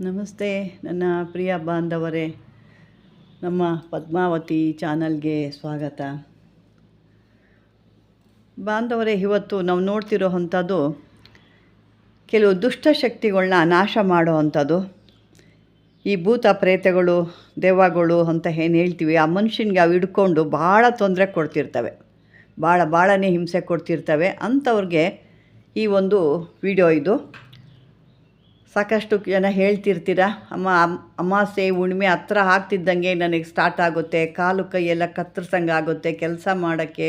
ನಮಸ್ತೆ ನನ್ನ ಪ್ರಿಯ ಬಾಂಧವರೇ. ನಮ್ಮ ಪದ್ಮಾವತಿ ಚಾನಲ್ಗೆ ಸ್ವಾಗತ. ಬಾಂಧವರೇ, ಇವತ್ತು ನಾವು ನೋಡ್ತಿರೋ ಅಂಥದ್ದು ಕೆಲವು ದುಷ್ಟಶಕ್ತಿಗಳನ್ನ ನಾಶ ಮಾಡೋ ಅಂಥದ್ದು. ಈ ಭೂತ ಪ್ರೇತಗಳು, ದೆವ್ವಗಳು ಅಂತ ಏನು ಹೇಳ್ತೀವಿ, ಆ ಮನುಷ್ಯನಿಗೆ ಅವು ಹಿಡ್ಕೊಂಡು ಭಾಳ ತೊಂದರೆ ಕೊಡ್ತಿರ್ತವೆ. ಭಾಳ, ಭಾಳನೇ ಹಿಂಸೆ ಕೊಡ್ತಿರ್ತವೆ ಅಂಥವ್ರಿಗೆ ಈ ಒಂದು ವಿಡಿಯೋ ಇದು. ಸಾಕಷ್ಟು ಜನ ಹೇಳ್ತಿರ್ತೀರ? ಅಮ್ಮ ಅಮಾಸೆ, ಹುಣ್ಣಿಮೆ ಹತ್ರ ಆಗ್ತಿದ್ದಂಗೆ ನನಗೆ ಸ್ಟಾರ್ಟ್ ಆಗುತ್ತೆ. ಕಾಲು ಕೈಯೆಲ್ಲ ಕತ್ತರಿಸಂಗೆ ಆಗುತ್ತೆ. ಕೆಲಸ ಮಾಡೋಕ್ಕೆ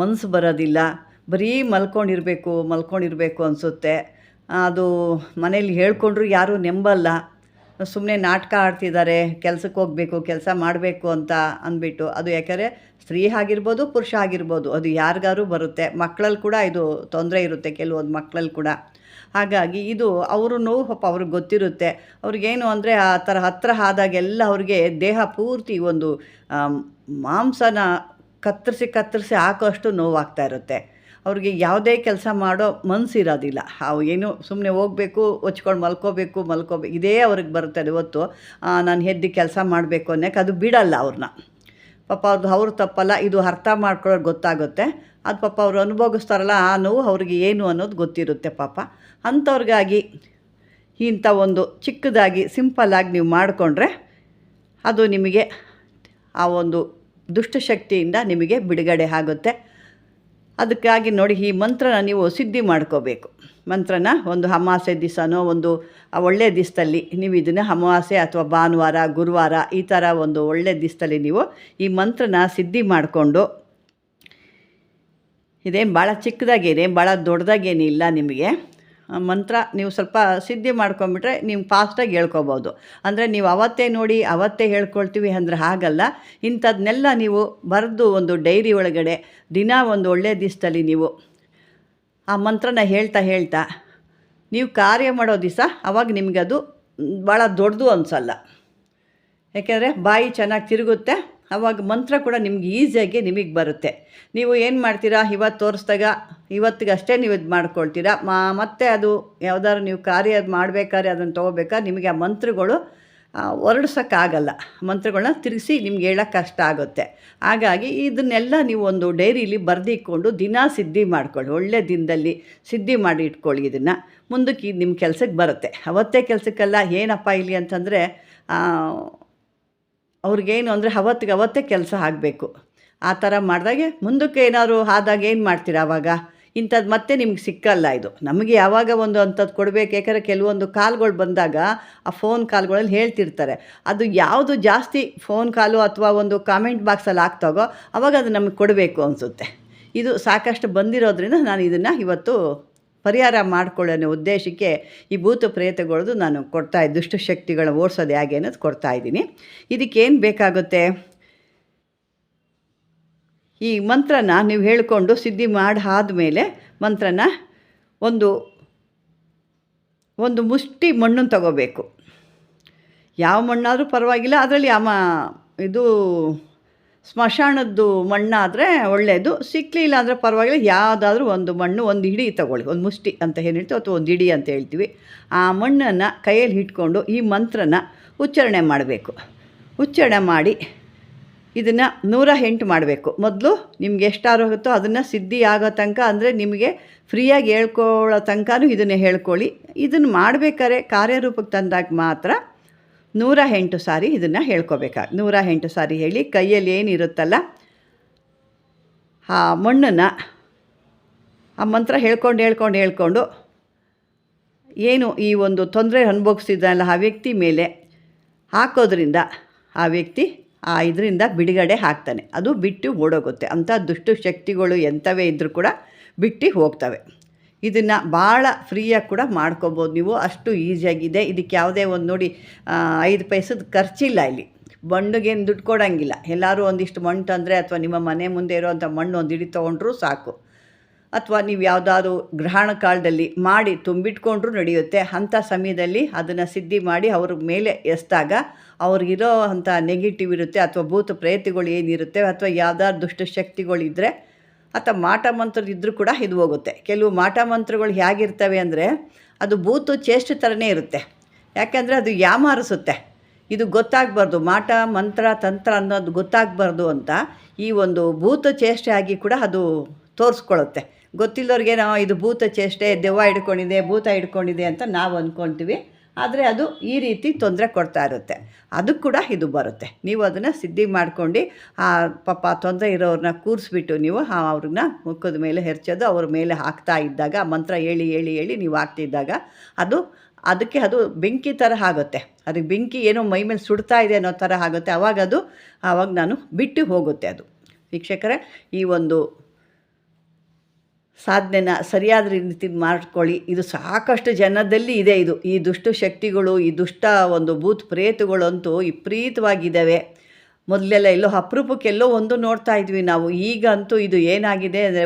ಮನಸ್ಸು ಬರೋದಿಲ್ಲ. ಬರೀ ಮಲ್ಕೊಂಡಿರಬೇಕು ಮಲ್ಕೊಂಡಿರಬೇಕು ಅನಿಸುತ್ತೆ. ಅದು ಮನೇಲಿ ಹೇಳ್ಕೊಂಡ್ರು ಯಾರೂ ನೆಂಬಲ್ಲ. ಸುಮ್ಮನೆ ನಾಟಕ ಆಡ್ತಿದ್ದಾರೆ. ಕೆಲಸಕ್ಕೆ ಹೋಗಬೇಕು, ಕೆಲಸ ಮಾಡಬೇಕು ಅಂತ ಅಂದ್ಬಿಟ್ಟು. ಅದು ಯಾಕೆಂದರೆ ಸ್ತ್ರೀ ಆಗಿರ್ಬೋದು, ಪುರುಷ ಆಗಿರ್ಬೋದು. ಅದು ಯಾರಿಗಾರು ಬರುತ್ತೆ. ಮಕ್ಕಳಲ್ಲಿ ಕೂಡ ಇದು ತೊಂದರೆ ಇರುತ್ತೆ. ಕೆಲವೊಂದು ಮಕ್ಕಳಲ್ಲಿ ಕೂಡ. ಹಾಗಾಗಿ ಇದು ಅವರು ನೋವು ಪಾಪ ಅವ್ರಿಗೆ ಗೊತ್ತಿರುತ್ತೆ. ಅವ್ರಿಗೇನು ಅಂದರೆ ಆ ಥರ ಹತ್ತಿರ ಆದಾಗೆಲ್ಲ ಅವ್ರಿಗೆ ದೇಹ ಪೂರ್ತಿ ಒಂದು ಮಾಂಸನ ಕತ್ತರಿಸಿ ಕತ್ತರಿಸಿ ಹಾಕೋಷ್ಟು ನೋವಾಗ್ತಾ ಇರುತ್ತೆ. ಅವ್ರಿಗೆ ಯಾವುದೇ ಕೆಲಸ ಮಾಡೋ ಮನಸ್ಸಿರೋದಿಲ್ಲ ಅವು ಏನು ಸುಮ್ಮನೆ ಹೋಗಬೇಕು ಹೊಚ್ಕೊಂಡು ಮಲ್ಕೋಬೇಕು ಮಲ್ಕೋಬೇಕು, ಇದೇ ಅವ್ರಿಗೆ ಬರುತ್ತೆ ಇವತ್ತು ನಾನು ಹೆದ್ದು ಕೆಲಸ ಮಾಡಬೇಕು ಅನ್ನೋಕೆ ಅದು ಬಿಡಲ್ಲ ಅವ್ರನ್ನ. ಪಾಪ ಅದು ಅವ್ರ ತಪ್ಪಲ್ಲ, ಇದು ಅರ್ಥ ಮಾಡ್ಕೊಳ್ಳೋರು ಗೊತ್ತಾಗುತ್ತೆ. ಅದು ಪಾಪ ಅವರು ಅನುಭವಿಸ್ತಾರಲ್ಲ, ಆ ನೋವು ಅವ್ರಿಗೆ ಏನು ಅನ್ನೋದು ಗೊತ್ತಿರುತ್ತೆ ಪಾಪ. ಅಂಥವ್ರಿಗಾಗಿ ಇಂಥ ಒಂದು ಚಿಕ್ಕದಾಗಿ ಸಿಂಪಲ್ಲಾಗಿ ನೀವು ಮಾಡಿಕೊಂಡ್ರೆ ಅದು ನಿಮಗೆ ಆ ಒಂದು ದುಷ್ಟಶಕ್ತಿಯಿಂದ ನಿಮಗೆ ಬಿಡುಗಡೆ ಆಗುತ್ತೆ. ಅದಕ್ಕಾಗಿ ನೋಡಿ ಈ ಮಂತ್ರನ ನೀವು ಸಿದ್ಧಿ ಮಾಡ್ಕೋಬೇಕು. ಮಂತ್ರನ ಒಂದು ಅಮಾವಾಸ್ಯೆ ದಿವಸನೋ, ಒಂದು ಒಳ್ಳೆಯ ದಿವಸದಲ್ಲಿ ನೀವು ಇದನ್ನು ಅಮಾವಾಸ್ಯೆ ಅಥವಾ ಭಾನುವಾರ, ಗುರುವಾರ ಈ ಥರ ಒಂದು ಒಳ್ಳೆಯ ದಿವಸದಲ್ಲಿ ನೀವು ಈ ಮಂತ್ರನ ಸಿದ್ಧಿ ಮಾಡಿಕೊಂಡು, ಇದೇನು ಭಾಳ ಚಿಕ್ಕದಾಗೇನೆ, ಭಾಳ ದೊಡ್ಡದಾಗೇನಿಲ್ಲ ನಿಮಗೆ. ಮಂತ್ರ ನೀವು ಸ್ವಲ್ಪ ಸಿದ್ಧಿ ಮಾಡ್ಕೊಂಬಿಟ್ರೆ ನೀವು ಫಾಸ್ಟಾಗಿ ಹೇಳ್ಕೊಬೋದು. ಅಂದರೆ ನೀವು ಅವತ್ತೇ ನೋಡಿ, ಅವತ್ತೇ ಹೇಳ್ಕೊಳ್ತೀವಿ ಅಂದರೆ ಹಾಗಲ್ಲ. ಇಂಥದ್ನೆಲ್ಲ ನೀವು ಬರೆದು ಒಂದು ಡೈರಿ ಒಳಗಡೆ ದಿನ ಒಂದು ಒಳ್ಳೆಯ ದಿವಸದಲ್ಲಿ ನೀವು ಆ ಮಂತ್ರನ ಹೇಳ್ತಾ ಹೇಳ್ತಾ, ನೀವು ಕಾರ್ಯ ಮಾಡೋ ದಿವಸ ಅವಾಗ ನಿಮಗದು ಭಾಳ ದೊಡ್ಡದು ಅನಿಸಲ್ಲ. ಯಾಕೆಂದರೆ ಬಾಯಿ ಚೆನ್ನಾಗಿ ತಿರುಗುತ್ತೆ, ಅವಾಗ ಮಂತ್ರ ಕೂಡ ನಿಮ್ಗೆ ಈಸಿಯಾಗಿ ನಿಮಗೆ ಬರುತ್ತೆ. ನೀವು ಏನು ಮಾಡ್ತೀರಾ? ಇವತ್ತು ತೋರಿಸ್ದಾಗ ಇವತ್ತಿಗಷ್ಟೇ ನೀವು ಇದು ಮಾಡ್ಕೊಳ್ತೀರಾ? ಮತ್ತೆ ಅದು ಯಾವ್ದಾದ್ರು ನೀವು ಕಾರ್ಯ ಮಾಡಬೇಕಾದ್ರೆ ಅದನ್ನು ತೊಗೋಬೇಕಾದ್ರೆ ನಿಮಗೆ ಆ ಮಂತ್ರಗಳು ಹೊರಡ್ಸೋಕ್ಕಾಗಲ್ಲ. ಮಂತ್ರಗಳನ್ನ ತಿರುಗಿಸಿ ನಿಮ್ಗೆ ಹೇಳೋಕ್ಕೆ ಕಷ್ಟ ಆಗುತ್ತೆ. ಹಾಗಾಗಿ ಇದನ್ನೆಲ್ಲ ನೀವು ಒಂದು ಡೈರಿಲಿ ಬರೆದಿಟ್ಕೊಂಡು ದಿನ ಸಿದ್ಧಿ ಮಾಡ್ಕೊಳ್ಳಿ. ಒಳ್ಳೆ ದಿನದಲ್ಲಿ ಸಿದ್ಧಿ ಮಾಡಿ ಇಟ್ಕೊಳ್ಳಿ ಇದನ್ನು. ಮುಂದಕ್ಕೆ ಇದು ನಿಮ್ಮ ಕೆಲಸಕ್ಕೆ ಬರುತ್ತೆ. ಅವತ್ತೇ ಕೆಲಸಕ್ಕೆಲ್ಲ, ಏನಪ್ಪ ಇಲ್ಲಿ ಅಂತಂದರೆ ಅವ್ರಿಗೇನು ಅಂದರೆ ಅವತ್ತಿಗೆ ಅವತ್ತೇ ಕೆಲಸ ಆಗಬೇಕು. ಆ ಥರ ಮಾಡಿದಾಗೆ ಮುಂದಕ್ಕೆ ಏನಾದ್ರು ಆದಾಗ ಏನು ಮಾಡ್ತೀರಾ ಆವಾಗ ಇಂಥದ್ದು ಮತ್ತೆ ನಿಮ್ಗೆ ಸಿಕ್ಕಲ್ಲ ಇದು. ನಮಗೆ ಯಾವಾಗ ಒಂದು ಅಂಥದ್ದು ಕೊಡಬೇಕು? ಯಾಕಂದರೆ ಕೆಲವೊಂದು ಕಾಲ್ಗಳು ಬಂದಾಗ ಆ ಫೋನ್ ಕಾಲ್ಗಳಲ್ಲಿ ಹೇಳ್ತಿರ್ತಾರೆ. ಅದು ಯಾವುದು ಜಾಸ್ತಿ ಫೋನ್ ಕಾಲು ಅಥವಾ ಒಂದು ಕಾಮೆಂಟ್ ಬಾಕ್ಸಲ್ಲಿ ಆಗ್ತಾಗೋ ಅವಾಗ ಅದು ನಮಗೆ ಕೊಡಬೇಕು ಅನಿಸುತ್ತೆ. ಇದು ಸಾಕಷ್ಟು ಬಂದಿರೋದ್ರಿಂದ ನಾನು ಇದನ್ನು ಇವತ್ತು ಪರಿಹಾರ ಮಾಡಿಕೊಳ್ಳೋ ಉದ್ದೇಶಕ್ಕೆ ಈ ಭೂತ ಪ್ರೇತಗಳದು ನಾನು ಕೊಡ್ತಾ ದುಷ್ಟಶಕ್ತಿಗಳನ್ನ ಓಡಿಸೋದು ಹೇಗೆ ಅನ್ನೋದು ಕೊಡ್ತಾ ಇದ್ದೀನಿ. ಇದಕ್ಕೇನು ಬೇಕಾಗುತ್ತೆ? ಈ ಮಂತ್ರನ ನೀವು ಹೇಳಿಕೊಂಡು ಸಿದ್ಧಿ ಮಾಡಿ ಆದಮೇಲೆ ಮಂತ್ರನ ಒಂದು ಒಂದು ಮುಷ್ಟಿ ಮಣ್ಣನ್ನು ತಗೋಬೇಕು. ಯಾವ ಮಣ್ಣಾದರೂ ಪರವಾಗಿಲ್ಲ, ಅದರಲ್ಲಿ ಆ ಇದು ಸ್ಮಶಾನದ್ದು ಮಣ್ಣಾದರೆ ಒಳ್ಳೆಯದು ಸಿಕ್ಕಲಿಲ್ಲ ಅಂದರೆ ಪರವಾಗಿಲ್ಲ, ಯಾವುದಾದ್ರೂ ಒಂದು ಮಣ್ಣು, ಒಂದು ಹಿಡಿ ತಗೊಳ್ಳಿ, ಒಂದು ಮುಷ್ಟಿ ಅಂತ ಏನು ಹೇಳ್ತೀವಿ ಅಥವಾ ಒಂದು ಹಿಡಿ ಅಂತ ಹೇಳ್ತೀವಿ. ಆ ಮಣ್ಣನ್ನು ಕೈಯಲ್ಲಿ ಇಟ್ಕೊಂಡು ಈ ಮಂತ್ರನ ಉಚ್ಚಾರಣೆ ಮಾಡಬೇಕು. ಉಚ್ಚಾರಣೆ ಮಾಡಿ ಇದನ್ನು ನೂರ ಎಂಟು ಮಾಡಬೇಕು. ಮೊದಲು ನಿಮ್ಗೆ ಎಷ್ಟಾರು ಹೋಗುತ್ತೋ ಅದನ್ನು ಸಿದ್ಧಿ ಆಗೋ ತನಕ ಅಂದರೆ ನಿಮಗೆ ಫ್ರೀಯಾಗಿ ಹೇಳ್ಕೊಳ್ಳೋ ತನಕನೂ ಇದನ್ನು ಹೇಳ್ಕೊಳ್ಳಿ. ಇದನ್ನು ಮಾಡಬೇಕಾದ್ರೆ ಕಾರ್ಯರೂಪಕ್ಕೆ ತಂದಾಗ ಮಾತ್ರ ನೂರ ಎಂಟು ಸಾರಿ ಇದನ್ನು ಹೇಳ್ಕೊಬೇಕಾಗ ನೂರ ಎಂಟು ಸಾರಿ ಹೇಳಿ ಕೈಯಲ್ಲಿ ಏನಿರುತ್ತಲ್ಲ ಆ ಮಣ್ಣನ್ನು ಆ ಮಂತ್ರ ಹೇಳ್ಕೊಂಡು ಹೇಳ್ಕೊಂಡು ಹೇಳ್ಕೊಂಡು ಏನು ಈ ಒಂದು ತೊಂದರೆ ಅನುಭವಿಸಿದ್ದಲ್ಲ ಆ ವ್ಯಕ್ತಿ ಮೇಲೆ ಹಾಕೋದ್ರಿಂದ ಆ ವ್ಯಕ್ತಿ ಆ ಇದರಿಂದ ಬಿಡುಗಡೆ ಹಾಕ್ತಾನೆ ಅದು ಬಿಟ್ಟು ಓಡೋಗುತ್ತೆ. ಅಂಥ ದುಷ್ಟು ಶಕ್ತಿಗಳು ಎಂಥವೇ ಇದ್ದರೂ ಕೂಡ ಬಿಟ್ಟು ಹೋಗ್ತವೆ. ಇದನ್ನು ಭಾಳ ಫ್ರೀಯಾಗಿ ಕೂಡ ಮಾಡ್ಕೋಬೋದು. ನೀವು ಅಷ್ಟು ಈಸಿಯಾಗಿದೆ. ಇದಕ್ಕೆ ಯಾವುದೇ ಒಂದು ನೋಡಿ ಐದು ಪೈಸದ ಖರ್ಚಿಲ್ಲ ಇಲ್ಲಿ. ಮಣ್ಣಿಗೇನು ದುಡ್ಡು ಕೊಡೋಂಗಿಲ್ಲ. ಎಲ್ಲರೂ ಒಂದಿಷ್ಟು ಮಣ್ಣು ತಂದರೆ ಅಥವಾ ನಿಮ್ಮ ಮನೆ ಮುಂದೆ ಇರೋವಂಥ ಮಣ್ಣು ಒಂದು ಹಿಡಿ ತೊಗೊಂಡ್ರೂ ಸಾಕು. ಅಥವಾ ನೀವು ಯಾವುದಾದ್ರು ಗ್ರಹಣ ಕಾಲದಲ್ಲಿ ಮಾಡಿ ತುಂಬಿಟ್ಕೊಂಡ್ರೂ ನಡೆಯುತ್ತೆ. ಅಂಥ ಸಮಯದಲ್ಲಿ ಅದನ್ನು ಸಿದ್ಧಿ ಮಾಡಿ ಅವ್ರ ಮೇಲೆ ಎಸ್ದಾಗ ಅವ್ರಿಗಿರೋ ಅಂಥ ನೆಗೆಟಿವ್ ಇರುತ್ತೆ ಅಥವಾ ಭೂತ ಪ್ರೇತಗಳು ಏನಿರುತ್ತೆ ಅಥವಾ ಯಾವ್ದಾದ್ರು ದುಷ್ಟಶಕ್ತಿಗಳಿದ್ದರೆ ಅಥವಾ ಮಾಟ ಮಂತ್ರದಿದ್ದರೂ ಕೂಡ ಇದು ಹೋಗುತ್ತೆ. ಕೆಲವು ಮಾಟ ಮಂತ್ರಗಳು ಹೇಗಿರ್ತವೆ ಅಂದರೆ ಅದು ಭೂತು ಚೇಷ್ಟೆ ಥರನೇ ಇರುತ್ತೆ. ಯಾಕೆಂದರೆ ಅದು ಯಾಮಾರಿಸುತ್ತೆ ಇದು ಗೊತ್ತಾಗಬಾರ್ದು. ಮಾಟ, ಮಂತ್ರ, ತಂತ್ರ ಅನ್ನೋದು ಗೊತ್ತಾಗಬಾರ್ದು ಅಂತ ಈ ಒಂದು ಭೂತ ಚೇಷ್ಟೆ ಆಗಿ ಕೂಡ ಅದು ತೋರಿಸ್ಕೊಳ್ಳುತ್ತೆ ಗೊತ್ತಿಲ್ಲವ್ರಿಗೆ ನಾವು ಇದು ಭೂತ ಚೇಷ್ಟೆ, ದೆವ್ವ ಹಿಡ್ಕೊಂಡಿದೆ, ಭೂತ ಹಿಡ್ಕೊಂಡಿದೆ ಅಂತ ನಾವು ಅಂದ್ಕೊಳ್ತೀವಿ ಆದರೆ ಅದು ಈ ರೀತಿ ತೊಂದರೆ ಕೊಡ್ತಾ ಇರುತ್ತೆ. ಅದಕ್ಕೆ ಕೂಡ ಇದು ಬರುತ್ತೆ. ನೀವು ಅದನ್ನು ಸಿದ್ಧಿ ಮಾಡ್ಕೊಂಡು, ಆ ಪಾಪ ತೊಂದರೆ ಇರೋರನ್ನ ಕೂರಿಸ್ಬಿಟ್ಟು ನೀವು ಅವ್ರನ್ನ ಮುಖದ ಮೇಲೆ ಹೆರ್ಚೋದು, ಅವ್ರ ಮೇಲೆ ಹಾಕ್ತಾ ಇದ್ದಾಗ ಮಂತ್ರ ಹೇಳಿ ಹೇಳಿ ಹೇಳಿ ನೀವು ಹಾಕ್ತಿದ್ದಾಗ ಅದು, ಅದಕ್ಕೆ ಅದು ಬೆಂಕಿ ಥರ ಆಗುತ್ತೆ. ಅದಕ್ಕೆ ಬೆಂಕಿ ಏನೋ ಮೈ ಮೇಲೆ ಸುಡ್ತಾ ಇದೆ ಅನ್ನೋ ಥರ ಆಗುತ್ತೆ. ಆವಾಗ ಅದು ಆವಾಗ ನಾನು ಬಿಟ್ಟು ಹೋಗುತ್ತೆ ಅದು. ವೀಕ್ಷಕರೇ, ಈ ಒಂದು ಸಾಧನೆನ ಸರಿಯಾದ ರೀತಿ ಮಾಡ್ಕೊಳ್ಳಿ. ಇದು ಸಾಕಷ್ಟು ಜನದಲ್ಲಿ ಇದೆ ಇದು. ಈ ದುಷ್ಟ ಶಕ್ತಿಗಳು, ಈ ದುಷ್ಟ ಒಂದು ಭೂತ್ ಪ್ರೇತಗಳಂತೂ ವಿಪರೀತವಾಗಿದ್ದಾವೆ. ಮೊದಲೆಲ್ಲ ಎಲ್ಲೋ ಅಪರೂಪಕ್ಕೆಲ್ಲೋ ಒಂದು ನೋಡ್ತಾ ಇದ್ವಿ ನಾವು. ಈಗ ಅಂತೂ ಇದು ಏನಾಗಿದೆ ಅಂದರೆ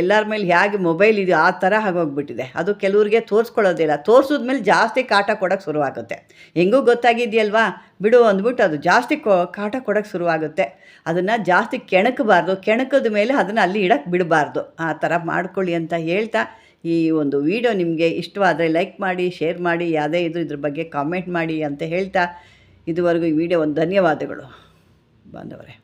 ಎಲ್ಲರ ಮೇಲೆ ಹೇಗೆ ಮೊಬೈಲ್ ಇದೆಯೋ ಆ ಥರ ಆಗೋಗ್ಬಿಟ್ಟಿದೆ. ಅದು ಕೆಲವ್ರಿಗೆ ತೋರಿಸ್ಕೊಳ್ಳೋದಿಲ್ಲ ತೋರಿಸಿದ್ಮೇಲೆ ಜಾಸ್ತಿ ಕಾಟ ಕೊಡೋಕ್ಕೆ ಶುರುವಾಗುತ್ತೆ. ಹೆಂಗೂ ಗೊತ್ತಾಗಿದೆಯಲ್ವಾ? ಬಿಡು ಅಂದ್ಬಿಟ್ಟು ಅದು ಜಾಸ್ತಿ ಕೊ, ಕಾಟ ಕೊಡೋಕ್ಕೆ ಶುರುವಾಗುತ್ತೆ. ಅದನ್ನು ಜಾಸ್ತಿ ಕೆಣಕಬಾರ್ದು. ಕೆಣಕದ ಮೇಲೆ ಅದನ್ನು ಅಲ್ಲಿ ಇಡಕ್ಕೆ ಬಿಡಬಾರ್ದು. ಆ ಥರ ಮಾಡ್ಕೊಳ್ಳಿ ಅಂತ ಹೇಳ್ತಾ ಈ ಒಂದು ವಿಡಿಯೋ ನಿಮಗೆ ಇಷ್ಟವಾದರೆ ಲೈಕ್ ಮಾಡಿ, ಶೇರ್ ಮಾಡಿ, ಯಾವುದೇ ಇದ್ರೂ ಇದ್ರ ಬಗ್ಗೆ ಕಾಮೆಂಟ್ ಮಾಡಿ ಅಂತ ಹೇಳ್ತಾ ಇದುವರೆಗೂ ಈ ವಿಡಿಯೋ ಒಂದು ಧನ್ಯವಾದಗಳು. ಬಾಂಧವರೇ